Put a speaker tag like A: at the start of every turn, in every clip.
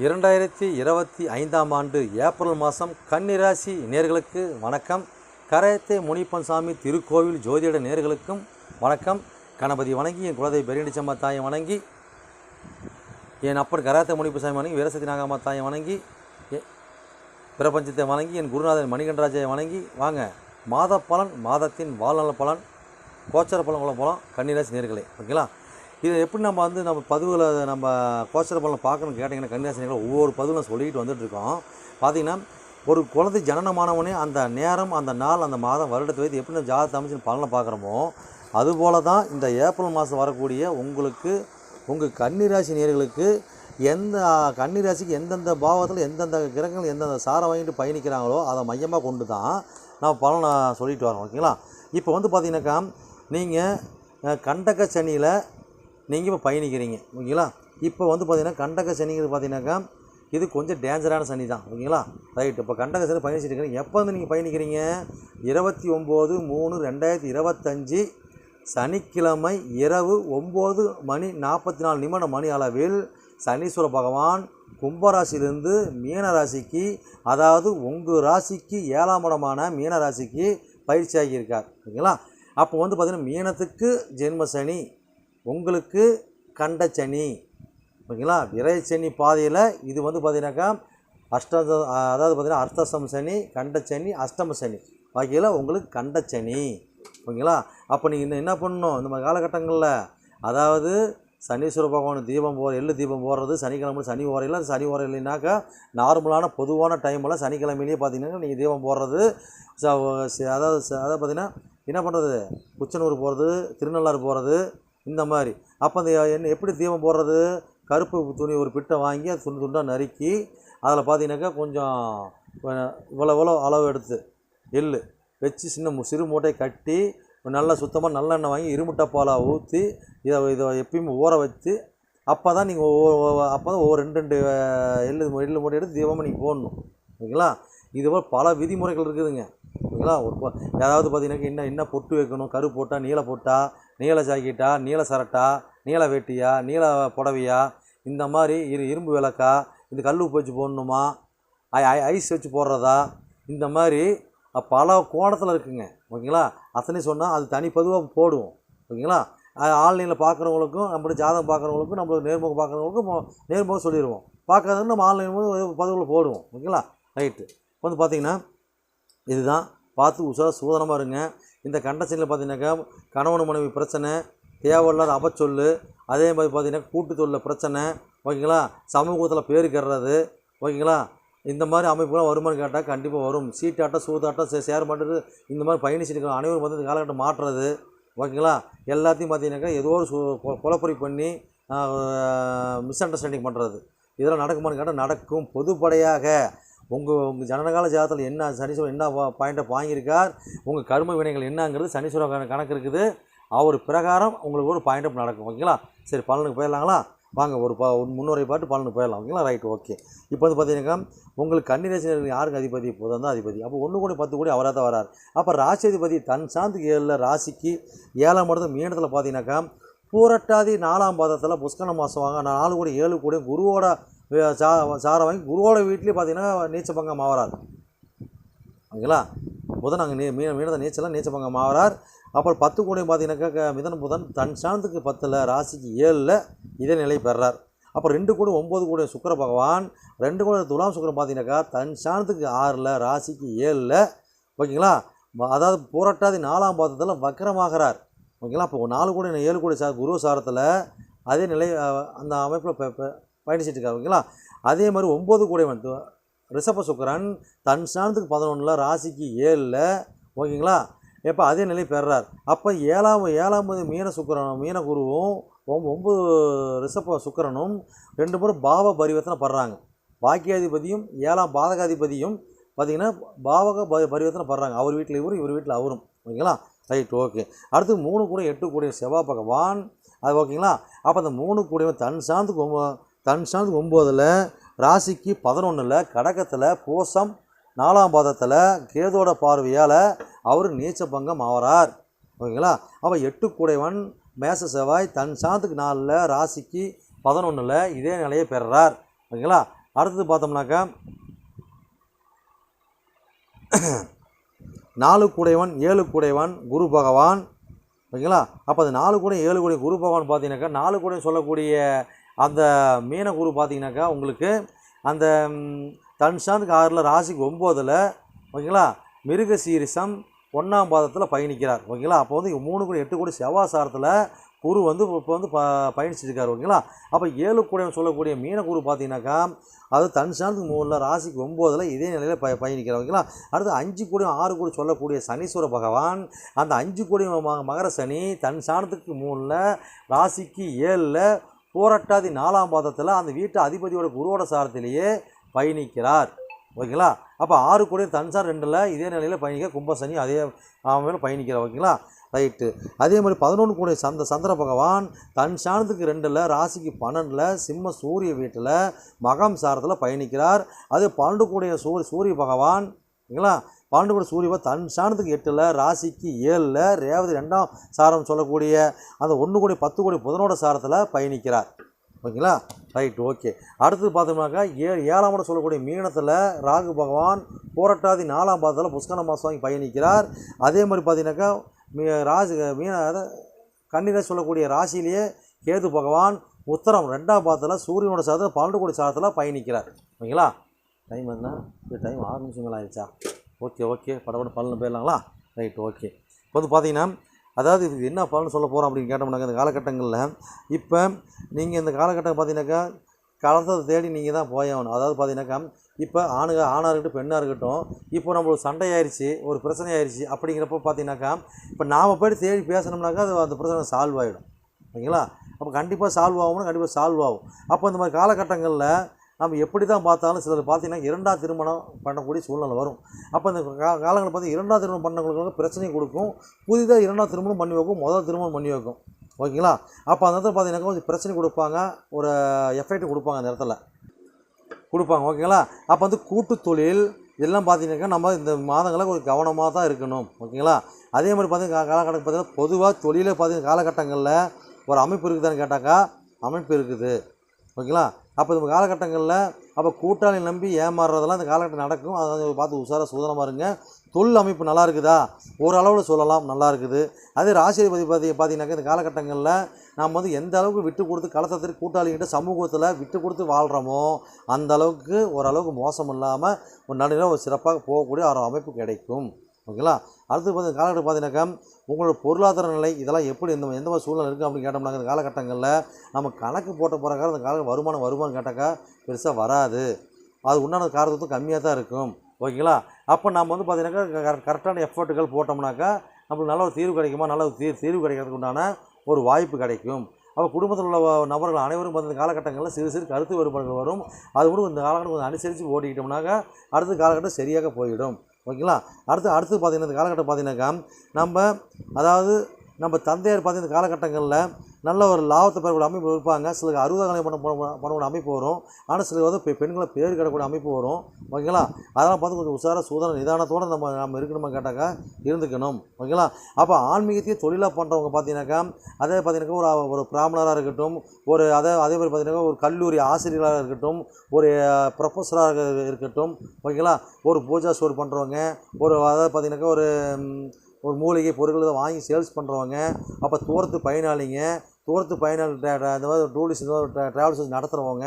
A: இரண்டாயிரத்தி இருபத்தி ஐந்தாம் ஆண்டு ஏப்ரல் மாதம் கன்னிராசி நேர்களுக்கு வணக்கம். கரையத்தை முனிப்பன் சாமி திருக்கோவில் ஜோதிட நேர்களுக்கும் வணக்கம். கணபதி வணங்கி என் குலதெய்வ பெரியடிச்சம்மா தாயை வணங்கி என் அப்பன் கராத்த முனிப்பசாமி வணங்கி வீரசக்தி நாகம்மா தாயை வணங்கி பிரபஞ்சத்தை வணங்கி என் குருநாதன் மணிகண்டராஜை வணங்கி வாங்க. மாத பலன் மாதத்தின் வாழ்நல பலன் கோச்சர பலன் உள்ள பலம். கன்னிராசி நேர்களே ஓகேங்களா? இதை எப்படி நம்ம வந்து நம்ம பதிவில் நம்ம கோச்சர பலன் பார்க்கணும்னு கேட்டிங்கன்னா கன்னிராசி ஒவ்வொரு பதிவில் சொல்லிட்டு வந்துட்டுருக்கோம் பார்த்தீங்கன்னா ஒரு குழந்தை ஜனனமானவனே அந்த நேரம் அந்த நாள் அந்த மாதம் வருடத்தை வைத்து எப்படி நம்ம ஜாதகத்தை அமைச்சு பலனை பார்க்குறோமோ அதுபோல தான் இந்த ஏப்ரல் மாதம் வரக்கூடிய உங்களுக்கு உங்கள் கன்னிராசி நேர்களுக்கு எந்த கன்னிராசிக்கு எந்தெந்த பாவத்தில் எந்தெந்த கிரகங்கள் எந்தெந்த சாரை வாங்கிட்டு பயணிக்கிறாங்களோ அதை மையமாக கொண்டு தான் நான் பலனை சொல்லிட்டு வரோம் ஓகேங்களா? இப்போ வந்து பார்த்தீங்கன்னாக்கா நீங்கள் கண்டக சனியில் நீங்கள் இப்போ பயணிக்கிறீங்க ஓகேங்களா? இப்போ வந்து பார்த்தீங்கன்னா கண்டக சனிங்கிறது பார்த்தீங்கன்னாக்கா இது கொஞ்சம் டேஞ்சரான சனி தான் ஓகேங்களா? ரைட் இப்போ கண்டக சனி பயணிச்சுட்டு இருக்கிறீங்க எப்போ வந்து நீங்கள் பயணிக்கிறீங்க? இருபத்தி ஒம்பது மூணு ரெண்டாயிரத்தி இருபத்தஞ்சி சனிக்கிழமை இரவு ஒம்பது மணி நாற்பத்தி நாலு நிமிட மணி அளவில் சனீஸ்வர பகவான் கும்பராசியிலிருந்து மீன ராசிக்கு அதாவது உங்கள் ராசிக்கு ஏழாம் இடமான மீன ராசிக்கு பயிற்சி ஓகேங்களா? அப்போ வந்து பார்த்திங்கன்னா மீனத்துக்கு ஜென்ம சனி உங்களுக்கு கண்ட சனி. ஓகேங்களா? விரைச்சனி பாதையில் இது வந்து பார்த்தீங்கன்னாக்கா அஷ்ட அதாவது பார்த்தீங்கன்னா அர்த்தசம் சனி கண்ட சனி அஷ்டம சனி. வகையில் உங்களுக்கு கண்ட சனி. ஓகேங்களா? அப்போ நீங்கள் இன்னும் என்ன பண்ணணும்? இந்த மாதிரி காலகட்டங்களில் அதாவது சனீஸ்வர பகவான் தீபம் போகிற எள்ளு தீபம் போடுறது சனிக்கிழமை சனி ஓரையில் சனி ஓரை இல்லைனாக்கா நார்மலான பொதுவான டைமில் சனிக்கிழமையிலேயே பார்த்தீங்கன்னா நீங்கள் தீபம் போடுறது ச- அதாவது ச- அதாவது பார்த்தீங்கன்னா என்ன பண்ணுறது குச்சனூர் போகிறது திருநள்ளாறு போகிறது இந்த மாதிரி. அப்போ அந்த என்ன எப்படி தீபம் போடுறது? கருப்பு துணி ஒரு பிட்டை வாங்கி அது துண்டு துண்டாக நறுக்கி அதில் பார்த்தீங்கன்னாக்கா கொஞ்சம் இவ்வளோ இவ்வளோ அளவு எடுத்து எள் வச்சு சின்ன மு- சிறு மூட்டையை கட்டி நல்லா சுத்தமாக நல்லெண்ணெய் வாங்கி இரும்பு டப்பாவில் ஊற்றி இதை இதை எப்பயுமே ஊற வச்சு அப்போ தான் நீங்கள் அப்போ தான் ஒவ்வொரு ரெண்டு ரெண்டு எள்ளு எள்ளு மூட்டை எடுத்து தீபமாக நீங்கள் போடணும். ஓகேங்களா? இதுபோல் பல விதிமுறைகள் இருக்குதுங்க. ஓகேங்களா ஒரு ஏதாவது பார்த்தீங்கன்னாக்கா பார்த்தீங்கன்னா என்ன என்ன பொட்டு வைக்கணும்? கரு போட்டா நீல போட்டா நீல ஜாக்கெட்டா நீல சரட்டா நீல வேட்டியா நீல புடவையா? இந்த மாதிரி இரு இரும்பு விளக்கா? இந்த கல் உப்பு வச்சு போடணுமா? ஐ ஐஸ் வச்சு போடுறதா? இந்த மாதிரி பல கோணத்தில் இருக்குங்க. ஓகேங்களா? அத்தனை சொன்னால் அது தனிப்பதுவாக போடுவோம். ஓகேங்களா? ஆன்லைனில் பார்க்குறவங்களுக்கும் நம்மளோட ஜாதகம் பார்க்குறவங்களுக்கும் நம்மளுக்கு நேர்முகம் பார்க்குறவங்களுக்கும் நேர்முகம் சொல்லிடுவோம் பார்க்காதவங்க நம்ம ஆன்லைன் போது பதிவில் போடுவோம். ஓகேங்களா? ரைட்டு. வந்து பார்த்திங்கன்னா இதுதான். பார்த்து உஷார சூதனமாக இருங்க. இந்த கண்டசனில் பார்த்தீங்கன்னாக்கா கணவன் மனைவி பிரச்சனை தேவையில்லாத அபச்சொல் அதே மாதிரி பார்த்தீங்கன்னா கூட்டு தொழில் பிரச்சனை ஓகேங்களா? சமூகத்தில் பேர் கெடுறது ஓகேங்களா? இந்த மாதிரி அமைப்புலாம் வருமானு கேட்டால் கண்டிப்பாக வரும். சீட்டாட்டம் சூதாட்டம் சே- ஷேர் பண்ணுறது இந்த மாதிரி பயணிச்சிருக்கிற அனைவரும் வந்து இந்த காலகட்டம் மாற்றுறது ஓகேங்களா? எல்லாத்தையும் பார்த்தீங்கன்னாக்கா ஏதோ ஒரு சு கொ- பண்ணி மிஸ் அண்டர்ஸ்டாண்டிங் பண்ணுறது இதெல்லாம் நடக்குமான்னு கேட்டால் நடக்கும். பொதுப்படையாக உங்கள் உங்கள் ஜனனகால ஜாதத்தில் என்ன சனீஸ்வரன் என்ன பாயிண்ட்டை வாங்கியிருக்கார்? உங்கள் கர்ம வினைகள் என்னங்கிறது சனீஸ்வரன் கணக்கு இருக்குது. அவர் பிரகாரம் உங்களுக்கு ஒரு பாயிண்ட் நடக்கும். ஓகேங்களா? சரி பலனுக்கு போயிடலாங்களா? வாங்க ஒரு பா ஒரு முன்னுரை பாட்டு பலனுக்கு போயிடலாம். ஓகேங்களா? ரைட் ஓகே இப்போ வந்து பார்த்தீங்கன்னா உங்களுக்கு கன்னிராசி யாருக்கு அதிபதி? புதன் தான் அதிபதி. அப்போ ஒன்று கூட பத்து கூட அவராக தான் வரார். அப்போ ராசி அதிபதி தன் சாந்துக்கு ஏழில் ராசிக்கு ஏழாம் இடத்துல மீனத்தில் பார்த்தீங்கன்னாக்கா பூரட்டாதி நாலாம் பாதத்தில் புஷ்கன மாதம் வாங்க நாலு கோடி ஏழு கோடி குருவோட சா சாரை வாங்கி குருவோட வீட்லேயே பார்த்தீங்கன்னா நீச்சல் பங்கம் ஆகிறார் ஓகேங்களா? புதன் அங்கே நீ மீன மீனத நீச்சலாம் நீச்சல் பங்கம் ஆகிறார் அப்புறம் பத்து கோடி பார்த்தீங்கன்னாக்கா க- மிதன புதன் தன் சாணத்துக்கு பத்தில் ராசிக்கு ஏழில் இதே நிலை பெறார். அப்புறம் ரெண்டு கோடி ஒம்பது கோடி சுக்கிர பகவான் ரெண்டு கோடி துலாம் சுக்கரம் பார்த்தீங்கன்னாக்கா தன் சாணத்துக்கு ஆறில் ராசிக்கு ஏழில் ஓகேங்களா? அதாவது புரட்டாதி நாலாம் பாதத்தில் வக்கரமாகிறார். ஓகேங்களா? இப்போ நாலு கோடி ஏழு கோடி சார் குரு சாரத்தில் அதே நிலை அந்த அமைப்பில் பயணிச்சிட்டு இருக்காரு ஓகேங்களா அதே மாதிரி ஒம்பது கூட வந்து ரிஷப சுக்கிரன் தன் ஸ்தானத்துக்கு பதினொன்றில் ராசிக்கு ஏழில் ஓகேங்களா? இப்போ அதே நிலை பெறார் அப்போ ஏழாம் ஏழாவது மீன சுக்கரனும் மீன குருவும் ஒம்பது ரிஷப சுக்கிரனும் ரெண்டு பேரும் பாவ பரிவர்த்தனை படுறாங்க. பாக்கியாதிபதியும் ஏழாம் பாதகாதிபதியும் பார்த்தீங்கன்னா பாவக ப பரிவர்த்தனை படுறாங்க. அவர் வீட்டில் இவரும் இவர் வீட்டில் அவரும். ஓகேங்களா? Right okay. அடுத்து மூணு கூட எட்டு கூடிய செவ்வாய் பகவான். அது ஓகேங்களா? அப்போ அந்த மூணு கூடிய தன் சாந்துக்கு ஒம்ப தன் சாந்துக்கு ஒம்போதில் ராசிக்கு பதினொன்றில் கடகத்தில் பூசம் நாலாம் பாதத்தில் கேதோட பார்வையால் அவர் நீச்ச பங்கம் ஆவறார். ஓகேங்களா? அவள் எட்டு கூடைவன் மேச செவ்வாய் தன் சாந்துக்கு நாளில் ராசிக்கு பதினொன்றில் இதே நிலையை பெறுறார். ஓகேங்களா? அடுத்தது பார்த்தோம்னாக்கா நாலு கூடைவன் ஏழு கூடைவன் குரு பகவான். ஓகேங்களா? அப்போ அந்த நாலு கூட ஏழு கூட குரு பகவான் பார்த்தீங்கன்னாக்கா நாலு கூட சொல்லக்கூடிய அந்த மீன குரு பார்த்தீங்கன்னாக்கா உங்களுக்கு அந்த ம், ஆறில் ராசிக்கு ஒம்போதில் ஓகேங்களா? மிருக சீரிசம் ஒன்றாம் பாதத்தில் பயணிக்கிறார் ஓகேங்களா? அப்போ வந்து மூணு கோடி எட்டு கோடி செவ்வாசாரத்தில் குரு வந்து இப்போ வந்து ப பயணிச்சிருக்காரு ஓகேங்களா? அப்போ ஏழு கூட சொல்லக்கூடிய மீன குரு பார்த்தீங்கன்னாக்கா அது தன்ஷானுக்கு மூணில் ராசிக்கு ஒம்போதில் இதே நிலையில் ப பயணிக்கிறார் ஓகேங்களா? அடுத்து அஞ்சு கோடி ஆறு கோடி சொல்லக்கூடிய சனீஸ்வர பகவான் அந்த அஞ்சு கோடி மகர சனி தன் சாணத்துக்கு மூணில் ராசிக்கு ஏழில் போராட்டாதி நாலாம் பாதத்தில் அந்த வீட்டு அதிபதியோட குருவோட சாரத்திலேயே பயணிக்கிறார். ஓகேங்களா? அப்போ ஆறு கோடி தன்சார் ரெண்டில் இதே நிலையில் பயணிக்க கும்பசனி அதே அவன் மேலே பயணிக்கிறார். ஓகேங்களா? ரைட்டு. அதே மாதிரி பதினொன்று கோடி சந்த சந்திர பகவான் தன் சாணத்துக்கு ரெண்டில் ராசிக்கு பன்னெண்டில் சிம்ம சூரிய வீட்டில் மகம் சாரத்தில் பயணிக்கிறார். அது பன்னெண்டு கோடிய சூரிய சூரிய பகவான் ஓகேங்களா? பன்னெண்டு கூட தன் சாணத்துக்கு எட்டில் ராசிக்கு ஏழில் ரேவதி ரெண்டாம் சாரம் சொல்லக்கூடிய அந்த ஒன்று கோடி பத்து கோடி புதனோட சாரத்தில் பயணிக்கிறார். ஓகேங்களா? Right okay. அடுத்தது பார்த்தோம்னாக்கா ஏ ஏழாம் இடம் சொல்லக்கூடிய மீனத்தில் ராகு பகவான் போராட்டாதி நாலாம் பாதத்தில் புஷ்கர மாதம் வாங்கி பயணிக்கிறார். அதே மாதிரி பார்த்தீங்கன்னாக்கா மீ ராசி மீன அத- சொல்லக்கூடிய ராசியிலேயே கேது பகவான் உத்தரம் ரெண்டாம் பாதத்தில் சூரியனோட சாதத்தில் பன்னெண்டு கோடி சாதத்தில் பயணிக்கிறார். ஓகேங்களா? டைம் என்ன? டைம் ஆறு நிமிஷங்கள் ஆயிடுச்சா? Okay okay. படப்பட பலன் போயிடலாங்களா ரைட் ஓகே. இப்போ வந்து பார்த்தீங்கன்னா அதாவது இதுக்கு என்ன பலன் சொல்ல போகிறோம் அப்படின்னு கேட்டோம்னாக்க இந்த காலகட்டங்களில் இப்போ நீங்கள் இந்த காலகட்டம் பார்த்தீங்கன்னாக்கா கலந்ததை தேடி நீங்கள் தான் போயாகணும் அதாவது பார்த்தீங்கன்னாக்கா இப்போ ஆணுக ஆணாக இருக்கட்டும் பெண்ணாக இருக்கட்டும் இப்போ நம்மளுக்கு சண்டை ஆயிடுச்சு ஒரு பிரச்சனை ஆயிடுச்சு அப்படிங்கிறப்ப பார்த்தீங்கன்னாக்கா இப்போ நாம் போய் தேடி பேசணும்னாக்கா அது அந்த பிரச்சனை சால்வ் ஆகிடும் ஓகேங்களா? அப்போ கண்டிப்பாக சால்வ் ஆகும்னா கண்டிப்பாக சால்வ் ஆகும். அப்போ இந்த மாதிரி காலகட்டங்களில் நம்ம எப்படி தான் பார்த்தாலும் சிலர் பார்த்தீங்கன்னா இரண்டாம் திருமணம் பண்ணக்கூடிய சூழ்நிலை வரும். அப்போ இந்த கா காலங்களில் பார்த்து இரண்டாம் திருமணம் பண்ணவங்களுக்கு பிரச்சனை கொடுக்கும். புதிதாக இரண்டாம் திருமணம் பண்ணி வைக்கும் முதல் திருமணம் பண்ணி வைக்கும். ஓகேங்களா? அப்போ அந்த இடத்துல பார்த்தீங்கன்னா கொஞ்சம் பிரச்சனை கொடுப்பாங்க ஒரு எஃபெக்ட் கொடுப்பாங்க அந்த இடத்துல. கொடுப்பாங்க ஓகேங்களா? அப்போ வந்து கூட்டு தொழில் இதெல்லாம் பார்த்தீங்கன்னாக்கா நம்ம இந்த மாதங்களில் கொஞ்சம் கவனமாக தான் இருக்கணும் ஓகேங்களா? அதே மாதிரி பார்த்தீங்கன்னா காலகட்டம் பார்த்தீங்கன்னா பொதுவாக தொழிலே பார்த்தீங்கன்னா காலகட்டங்களில் ஒரு அமைப்பு இருக்குதான்னு கேட்டாக்கா அமைப்பு இருக்குது ஓகேங்களா? அப்போ இந்த காலகட்டங்களில் அப்போ கூட்டாளி நம்பி ஏமாறுறதெல்லாம் இந்த காலகட்டம் நடக்கும். அதை பார்த்து உஷாராக சூதனமாக இருங்க தொழில் அமைப்பு நல்லா இருக்குதா? ஓரளவில் சொல்லலாம் நல்லா இருக்குது. அதே ராசிபதி பதி பார்த்தீங்கன்னாக்கா இந்த காலகட்டங்களில் நாம் வந்து எந்த அளவுக்கு விட்டு கொடுத்து கலத்தத்திற்கு கூட்டாளிகிட்ட சமூகத்தில் விட்டு கொடுத்து வாழ்கிறோமோ அந்த அளவுக்கு ஓரளவுக்கு மோசம் இல்லாமல் ஒரு நடுநிலை ஒரு சிறப்பாக போகக்கூடிய ஒரு அமைப்பு கிடைக்கும். ஓகேங்களா? அடுத்து பார்த்து காலகட்டம் பார்த்தீங்கன்னாக்கா உங்களோட பொருளாதார நிலை இதெல்லாம் எப்படி இந்த எந்த மாதிரி சூழ்நிலை இருக்குது அப்படின்னு கேட்டோம்னாங்க இந்த காலகட்டங்களில் நம்ம கணக்கு போட்ட பிறகு அந்த கால வருமானம் வருமானம் கேட்டாக்கா பெருசாக வராது. அது உண்டான காரத்தும் கம்மியாக தான் இருக்கும். ஓகேங்களா? அப்போ நம்ம வந்து பார்த்தீங்கன்னாக்கா கரெக்டான எஃபர்ட்டுகள் போட்டோம்னாக்கா நம்மளுக்கு நல்ல ஒரு தீர்வு கிடைக்குமா? நல்ல ஒரு தீர் தீர்வு கிடைக்கிறதுக்கு உண்டான ஒரு வாய்ப்பு கிடைக்கும். அப்போ குடும்பத்தில் உள்ள நபர்கள் அனைவரும் இந்த காலகட்டங்களில் சிறு சிறு கருத்து வேறுபாடுகள் வரும். அது கூட இந்த காலகட்டம் கொஞ்சம் அனுசரித்து ஓடிக்கிட்டோம்னாக்கா அடுத்த காலகட்டம் சரியாக போயிடும். ஓகேங்களா? அடுத்து அடுத்து பார்த்தீங்கன்னா இந்த காலகட்டம் பார்த்தீங்கன்னாக்கா நம்ம அதாவது நம்ம தந்தையார் பார்த்தீங்கன்னா இந்த காலகட்டங்களில் நல்ல ஒரு லாபத்தை பெறக்கூடிய அமைப்பு இருப்பாங்க. சிலருக்கு அறுபது கல்யாணம் பண்ண பண்ண- பண்ணக்கூடிய அமைப்பு வரும். ஆனால் சிலர் வந்து பெ- பெண்களை பேர் கிடக்கூடிய அமைப்பு வரும். ஓகேங்களா? அதெல்லாம் பார்த்து கொஞ்சம் உஷாராக சூதன நிதானத்தோடு நம்ம நம்ம இருக்கணுமா கேட்டாக்கா? இருந்துக்கணும். ஓகேங்களா? அப்போ ஆன்மீகத்தையே தொழிலாக பண்ணுறவங்க பார்த்தீங்கன்னாக்கா அதே பார்த்தீங்கன்னாக்கா ஒரு ஒரு பிராமணராக இருக்கட்டும் ஒரு அதே அதே மாதிரி பார்த்தீங்கன்னா ஒரு கல்லூரி ஆசிரியராக இருக்கட்டும் ஒரு ப்ரொஃபஸராக இருக்கட்டும் ஓகேங்களா? ஒரு பூஜா ஸ்டோர் பண்ணுறவங்க ஒரு அதாவது பார்த்தீங்கன்னாக்கா ஒரு ஒரு மூலிகை பொருட்கள் இதை வாங்கி சேல்ஸ் பண்ணுறவங்க அப்போ தூரத்து பயனாளிங்க தூரத்து பயணம் இந்த மாதிரி டூரிஸ்ட் இந்த மாதிரி ட்ராவல்ஸ் நடத்துகிறவங்க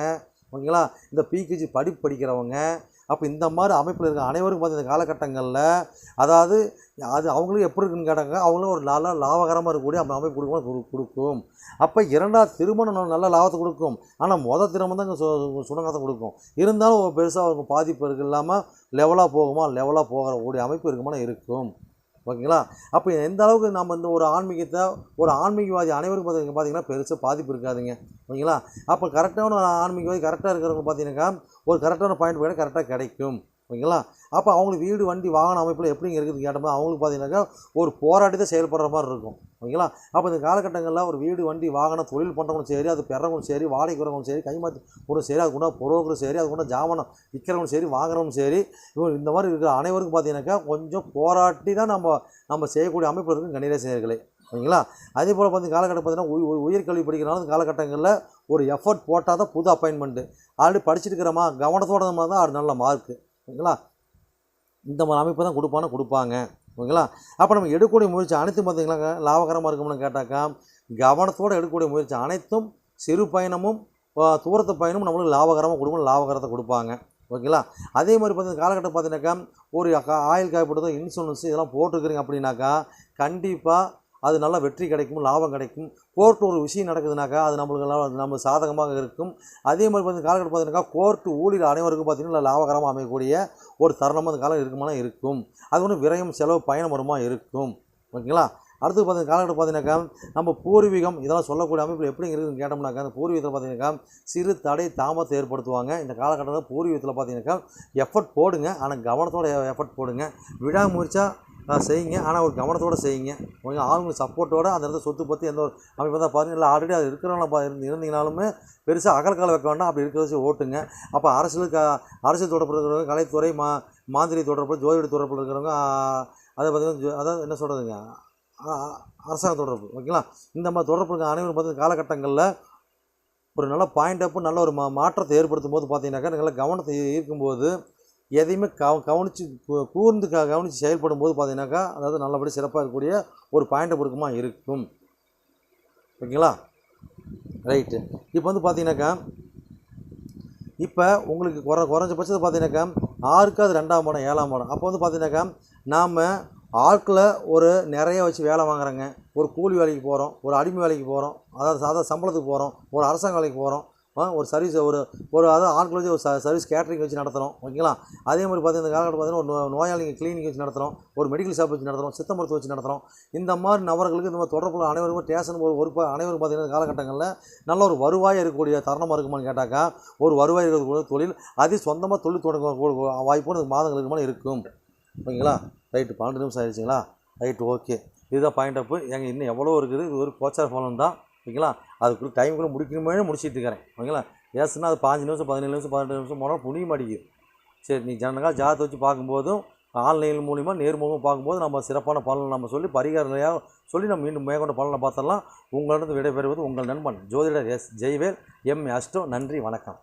A: ஓகேங்களா? இந்த பிகேஜி படிப்பு படிக்கிறவங்க அப்போ இந்த மாதிரி அமைப்பில் இருக்க அனைவருக்கும் பார்த்து இந்த காலகட்டங்களில் அதாவது அது அவங்களும் எப்படி இருக்குன்னு கேட்டாங்க அவங்களும் ஒரு நல்ல லாபகரமாக இருக்கக்கூடிய அந்த அமைப்பு கொடுக்கும் கொடுக்கும். அப்போ இரண்டாவது திருமணம் நல்ல- லாபத்தை கொடுக்கும். ஆனால் மொதல் திருமணம் தான் சு சுணங்கத்தை கொடுக்கும். இருந்தாலும் ஒரு பெருசாக அவருக்கு பாதிப்பு இருக்கு இல்லாமல் லெவலாக போகுமா லெவலாக போகிற கூடிய அமைப்பு இருக்குமானா இருக்கும். ஓகேங்களா? அப்போ எந்த அளவுக்கு நம்ம இந்த ஒரு ஆன்மீகத்தை ஒரு ஆன்மீகவாதி அனைவருக்கும் பார்த்தீங்க பார்த்தீங்கன்னா பெருசாக பாதிப்பு இருக்காதுங்க. ஓகேங்களா? அப்போ கரெக்டான ஒரு ஆன்மீகவாதி கரெக்டாக இருக்கிறவங்க பார்த்தீங்கன்னாக்கா ஒரு கரெக்டான பாயிண்ட் போய் கரெக்டாக கிடைக்கும். ஓகேங்களா? அப்போ அவங்களுக்கு வீடு வண்டி வாகன அமைப்பில் எப்படிங்க இருக்குது கேட்டோம்னா அவங்களுக்கு பார்த்தீங்கன்னாக்கா ஒரு போராட்டத்தை செயல்படுற மாதிரி இருக்கும். ஓகேங்களா? அப்போ இந்த காலகட்டங்களில் ஒரு வீடு வண்டி வாகனம் தொழில் பண்ணுறவங்களும் சரி அது பெறவங்களும் சரி வாடகை வரவங்களும் சரி கைமாற்றி ஒரு சரி அதுக்குண்டா புரோக்கரும் சரி அதுக்குண்டா ஜாமனம் விற்கிறவங்களும் சரி வாங்குறவங்களும் சரி இவங்க இந்த மாதிரி இருக்கிற அனைவருக்கும் பார்த்தீங்கன்னாக்கா கொஞ்சம் போராட்டி தான் நம்ம நம்ம செய்யக்கூடிய அமைப்பு இருக்கும் கணித செயல்களை. ஓகேங்களா? அதே போல் வந்து காலகட்டம் பார்த்தீங்கன்னா உயர்கல்வி படிக்கிறனால அந்த காலகட்டங்களில் ஒரு எஃபர்ட் போட்டால் தான் புது அப்பாயின்மெண்ட்டு ஆல்ரெடி படிச்சுட்டு இருக்கிறோமா கவனத்தோட தான் அது நல்ல மார்க்கு ஓகேங்களா? இந்த மாதிரி அமைப்பு தான் கொடுப்பானா கொடுப்பாங்க. ஓகேங்களா? அப்போ நம்ம எடுக்கக்கூடிய முயற்சி அனைத்தும் பார்த்திங்களா லாபகரமாக இருக்கும்னு கேட்டாக்கா கவனத்தோடு எடுக்கக்கூடிய முயற்சி அனைத்தும் சிறு பயணமும் தூரத்து பயணமும் நம்மளுக்கு லாபகரமாக கொடுக்கணும் லாபகரத்தை கொடுப்பாங்க. ஓகேங்களா? அதே மாதிரி பார்த்தீங்கன்னா காலகட்டம் பார்த்தீங்கன்னாக்கா ஒரு ஆயில் காயப்படுதோ இன்சூரன்ஸ் இதெல்லாம் போட்டிருக்கிறீங்க அப்படின்னாக்கா கண்டிப்பாக அது நல்லா வெற்றி கிடைக்கும் லாபம் கிடைக்கும். கோர்ட்டு ஒரு விஷயம் நடக்குதுனாக்கா அது நம்மளுக்கு நல்லா- நம்ம சாதகமாக இருக்கும். அதே மாதிரி பார்த்தீங்கன்னா காலகட்டம் பார்த்தீங்கன்னா கோர்ட்டு ஊழியர் அனைவருக்கும் பார்த்தீங்கன்னா லாபகரமாக அமையக்கூடிய ஒரு தருணமாக அந்த காலம் இருக்குமானா இருக்கும். அது ஒன்று விரயம் செலவு பயணம் வருமா இருக்கும். ஓகேங்களா? அடுத்து பார்த்தீங்கன்னா காலகட்டம் பார்த்தீங்கன்னாக்கா நம்ம பூர்வீகம் இதெல்லாம் சொல்லக்கூடிய அமைப்பில் எப்படி இருக்குதுன்னு கேட்டோம்னாக்கா அந்த பூர்வீகத்தில் பார்த்தீங்கன்னாக்கா சிறு தடை தாமதத்தை ஏற்படுத்துவாங்க. இந்த காலகட்டத்தில் பூர்வீகத்தில் பார்த்தீங்கன்னாக்கா எஃபர்ட் போடுங்க. ஆனால் கவனத்தோட எஃபர்ட் போடுங்க. விடாமுயற்சியாக செய்யுங்க. ஆனால் ஒரு கவனத்தோடு செய்யுங்க. கொஞ்சம் ஆளுங்க சப்போர்ட்டோடு அந்த இடத்துல சொத்து பற்றி எந்த ஒரு அமைப்பு தான் பாருங்கள் இல்லை ஆல்ரெடி அது இருக்கிறவங்கள பா இருந்து இருந்தீங்கனாலுமே பெருசாக அகலக்கால வைக்க வேண்டாம். அப்படி இருக்கிறத ஓட்டுங்க. அப்போ அரசியலுக்கு அரசியல் தொடர்பு இருக்கிறவங்க கலைத்துறை மா மாந்திரி தொடர்பு ஜோதிட தொடர்பில் இருக்கிறவங்க அதை பார்த்தீங்கன்னா அதாவது என்ன சொல்கிறதுங்க அரசாங்க தொடர்பு. ஓகேங்களா? இந்த மாதிரி தொடர்பு இருக்க அனைவரும் பார்த்து காலகட்டங்களில் ஒரு நல்ல பாயிண்ட் அப்பு நல்ல ஒரு மா மாற்றத்தை ஏற்படுத்தும் போது பார்த்தீங்கன்னாக்கா நல்ல கவனத்தை ஈ- ஈர்க்கும்போது எதையுமே கவ கவனித்து கூர்ந்து க கவனித்து செயல்படும் போது பார்த்தீங்கன்னாக்கா அதாவது நல்லபடி சிறப்பாக இருக்கக்கூடிய ஒரு பாயிண்ட் பொருக்கமாக இருக்கும். ஓகேங்களா? ரைட்டு இப்போ வந்து பார்த்தீங்கன்னாக்கா இப்போ உங்களுக்கு குறை குறைஞ்சபட்சத்தை பார்த்தீங்கன்னாக்கா ஆறுக்கு அது ரெண்டாம் படம் ஏழாம் படம். அப்போ வந்து பார்த்தீங்கன்னாக்கா நாம் ஆட்களை ஒரு நிறைய வச்சு வேலை வாங்குறாங்க. ஒரு கூலி வேலைக்கு போகிறோம் ஒரு அடிமை வேலைக்கு போகிறோம் அதாவது சாதா சம்பளத்துக்கு போகிறோம் ஒரு அரசாங்க வேலைக்கு போகிறோம் ஒரு சர்வீஸ் ஒரு ஒரு அதாவது ஆட்கள் வச்சு ஒரு சர்வீஸ் கேட்ரிங் வச்சு நடத்துகிறோம் ஓகேங்களா? அதே மாதிரி பார்த்தீங்கன்னா இந்த காலகட்டம் பார்த்தீங்கன்னா ஒரு நோயாளிங்க கிளினிக் வச்சு நடத்துகிறோம் ஒரு மெடிக்கல் ஷாப் வச்சு நடத்துகிறோம் சித்த மருத்துவம் வச்சு நடத்துகிறோம் இந்த மாதிரி நபர்களுக்கு இந்த மாதிரி தொடர்புள்ள அனைவருக்கும் ஸ்டேஷன் ஒரு ஒரு அனைவரும் பார்த்தீங்கன்னா காலகட்டங்களில் நல்ல ஒரு வருவாய் இருக்கக்கூடிய தருணமாக இருக்குமான்னு கேட்டாக்கா ஒரு வருவாய் இருக்கக்கூடிய தொழில் அது சொந்தமாக தொழில் தொடங்க வாய்ப்பு இந்த மாதங்கள் இருக்குமான்னு இருக்கும். ஓகேங்களா? ரைட்டு பன்னெண்டு நிமிஷம் ஆயிடுச்சுங்களா? ரைட்டு ஓகே இதுதான் பாயிண்ட் அப்பு எங்கள் இன்னும் எவ்வளோ இருக்குது. இது ஒரு கோச்சார் ஃபோன் தான் ஓகேங்களா? அதுக்குள்ள டைமுக்குள்ளே முடிக்கணுமே முடிச்சிட்டு இருக்கிறேன். ஓகேங்களா? ஏசுனா அது பாஞ்சு நிமிஷம் பதினேழு நிமிஷம் பதினெட்டு நிமிஷம் போனால் புனிய மாட்டேங்குது. சரி நீ ஜனங்கா ஜாதத்தை வச்சு பார்க்கும்போதும் ஆன்லைன் மூலிமா நேர்முகம் பார்க்கும்போது நம்ம சிறப்பான பலனை நம்ம சொல்லி பரிகாரலையாக சொல்லி நம்ம மீண்டும் மேற்கொண்ட பலனை பார்த்தரலாம் உங்களிடம் விடைபெறுவது உங்கள் நண்பன் ஜோதிடர் எஸ் ஜெய்வேல் எம் அஷ்டோ நன்றி வணக்கம்.